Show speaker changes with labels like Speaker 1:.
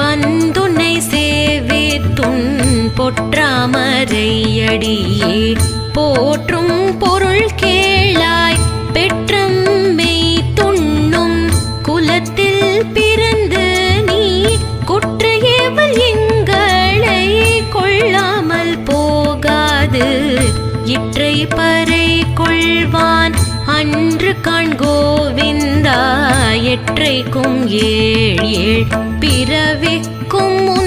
Speaker 1: வந்துனை சேவித்துன் பொற்றாமரையடியே. போற்றும் பொருள் கேளாய் பெற்றம் மெய் துண்ணும் குலத்தில் பிறந்து நீ குற்ற ஏவல் எங்களை கொள்ளாமல் போகாது. இற்றை பறை கொள்வான் அன்று காண்க எற்றைக்கும் ஏழ் ஏழ் பிறவிக்கும் முந்தன்னோடு